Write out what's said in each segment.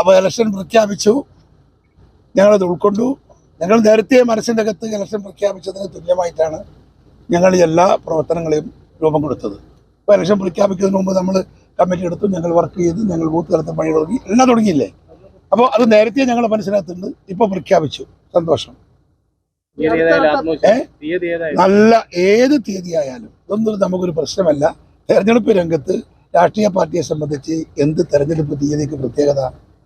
അപ്പോൾ ഇലക്ഷൻ പ്രഖ്യാപിച്ചു. ഞങ്ങളത് ഉൾക്കൊണ്ടു. ഞങ്ങൾ നേരത്തെ മനസ്സിന്റെ അകത്ത് ഇലക്ഷൻ പ്രഖ്യാപിച്ചതിന് തുല്യമായിട്ടാണ് ഞങ്ങൾ എല്ലാ പ്രവർത്തനങ്ങളെയും രൂപം കൊടുത്തത്. ഇപ്പോൾ ഇലക്ഷൻ പ്രഖ്യാപിക്കുന്നതിന് മുമ്പ് നമ്മൾ കമ്മിറ്റി എടുത്തു. ഞങ്ങൾ വർക്ക് ചെയ്ത് ഞങ്ങൾ ബൂത്ത് തലത്തിൽ പണി തുടങ്ങി. എല്ലാം തുടങ്ങിയില്ലേ? അപ്പോൾ അത് നേരത്തെ ഞങ്ങൾ മനസ്സിനകത്തുണ്ട്. ഇപ്പോൾ പ്രഖ്യാപിച്ചു. സന്തോഷം. നല്ല ഏത് തീയതി ആയാലും ഇതൊന്നും നമുക്കൊരു പ്രശ്നമല്ല തെരഞ്ഞെടുപ്പ് രംഗത്ത് രാഷ്ട്രീയ പാർട്ടിയെ സംബന്ധിച്ച് എന്ത് തെരഞ്ഞെടുപ്പ് തീയതിക്ക് പ്രത്യേകത?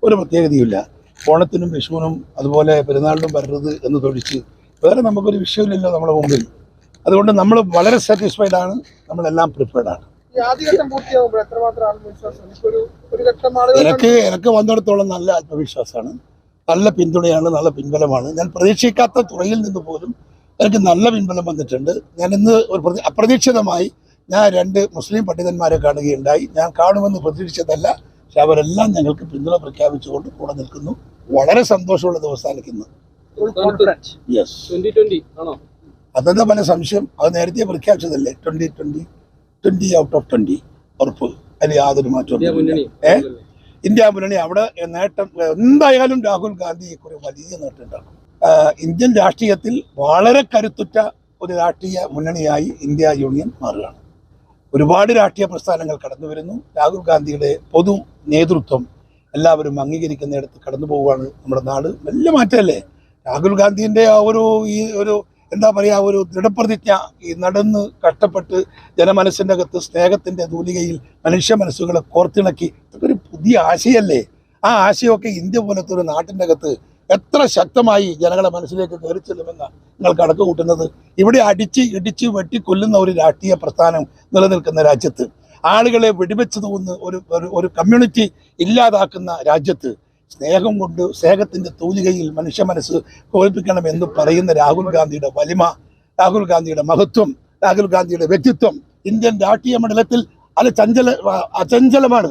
ഒരു പ്രത്യേകതയുമില്ല. ഓണത്തിനും വിഷുവിനും അതുപോലെ പെരുന്നാളിനും വരരുത് എന്ന് തൊഴിച്ച് വേറെ നമുക്കൊരു വിഷയമില്ലല്ലോ നമ്മുടെ മുമ്പിൽ. അതുകൊണ്ട് നമ്മൾ വളരെ സാറ്റിസ്ഫൈഡ് ആണ്. നമ്മളെല്ലാം പ്രിപ്പയർഡ് ആണ്. എനിക്ക് എനിക്ക് വന്നിടത്തോളം നല്ല ആത്മവിശ്വാസമാണ്. നല്ല പിന്തുണയാണ് നല്ല പിൻബലമാണ്. ഞാൻ പ്രതീക്ഷിക്കാത്ത തുറയിൽ നിന്ന് പോലും എനിക്ക് നല്ല പിൻബലം വന്നിട്ടുണ്ട്. ഞാൻ ഇന്ന് ഒരു അപ്രതീക്ഷിതമായി ഞാൻ രണ്ട് മുസ്ലിം പണ്ഡിതന്മാരെ കാണുകയുണ്ടായി. ഞാൻ കാണുമെന്ന് പ്രതീക്ഷിച്ചതല്ല. പക്ഷെ അവരെല്ലാം ഞങ്ങൾക്ക് പിന്തുണ പ്രഖ്യാപിച്ചുകൊണ്ട് കൂടെ നിൽക്കുന്നു. വളരെ സന്തോഷമുള്ള ദിവസമാണ് ഇന്ന്. അതെന്താ പല സംശയം? അത് നേരത്തെ പ്രഖ്യാപിച്ചതല്ലേ? Twenty twenty twenty out of twenty ഉറപ്പ്. അതിൽ യാതൊരു മാറ്റവും ഏ? ഇന്ത്യ മുന്നണി അവിടെ നേട്ടം എന്തായാലും രാഹുൽ ഗാന്ധി ഒരു വലിയ നേട്ടം ഉണ്ടാക്കും. ഇന്ത്യൻ രാഷ്ട്രീയത്തിൽ വളരെ കരുത്തുറ്റ ഒരു രാഷ്ട്രീയ മുന്നണിയായി ഇന്ത്യ യൂണിയൻ മാറുകയാണ്. ഒരുപാട് രാഷ്ട്രീയ പ്രസ്ഥാനങ്ങൾ കടന്നു വരുന്നു. രാഹുൽ ഗാന്ധിയുടെ പൊതു നേതൃത്വം എല്ലാവരും അംഗീകരിക്കുന്നിടത്ത് കടന്നു പോവുകയാണ് നമ്മുടെ നാട്. വലിയ മാറ്റമല്ലേ? രാഹുൽ ഗാന്ധിന്റെ ആ ഒരു ഈ ഒരു എന്താ പറയുക ഒരു ദൃഢപ്രതിജ്ഞ ഈ നടന്ന് കഷ്ടപ്പെട്ട് ജനമനസ്സിന്റെ അകത്ത് സ്നേഹത്തിന്റെ തൂലികയിൽ മനുഷ്യ മനസ്സുകളെ കോർത്തിണക്കി ഇതൊക്കെ ഒരു പുതിയ ആശയല്ലേ? ആ ആശയമൊക്കെ ഇന്ത്യ പോലത്തെ ഒരു നാട്ടിന്റെ അകത്ത് എത്ര ശക്തമായി ജനങ്ങളെ മനസ്സിലേക്ക് കയറി ചെല്ലുമെന്ന് നിങ്ങൾ കണക്ക് കൂട്ടുന്നത്. ഇവിടെ അടിച്ച് ഇടിച്ച് വെട്ടി കൊല്ലുന്ന ഒരു രാഷ്ട്രീയ പ്രസ്ഥാനം നിലനിൽക്കുന്ന രാജ്യത്ത് ആളുകളെ വെടിവെച്ച് തോന്നുന്ന ഒരു ഒരു- കമ്മ്യൂണിറ്റി ഇല്ലാതാക്കുന്ന രാജ്യത്ത് സ്നേഹം കൊണ്ട് സ്നേഹത്തിന്റെ തൂലികയിൽ മനുഷ്യ മനസ്സ് കോൽപ്പിക്കണമെന്ന് പറയുന്ന രാഹുൽ ഗാന്ധിയുടെ വലിമ രാഹുൽ ഗാന്ധിയുടെ മഹത്വം രാഹുൽ ഗാന്ധിയുടെ വ്യക്തിത്വം ഇന്ത്യൻ രാഷ്ട്രീയ മണ്ഡലത്തിൽ അത് ചഞ്ചല അചഞ്ചലമാണ്.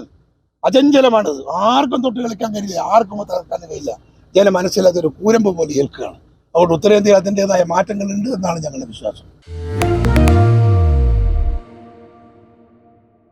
അചഞ്ചലമാണ് ആർക്കും തൊട്ട് കളിക്കാൻ കഴിയില്ല. ആർക്കും തകർക്കാൻ കഴിയില്ല. ജന മനസ്സിൽ അതൊരു കൂരമ്പ് പോലെ ഏൽക്കുകയാണ്. അതുകൊണ്ട് ഉത്തരേന്ത്യ അതിന്റെതായ മാറ്റങ്ങളുണ്ട് എന്നാണ് ഞങ്ങളുടെ വിശ്വാസം.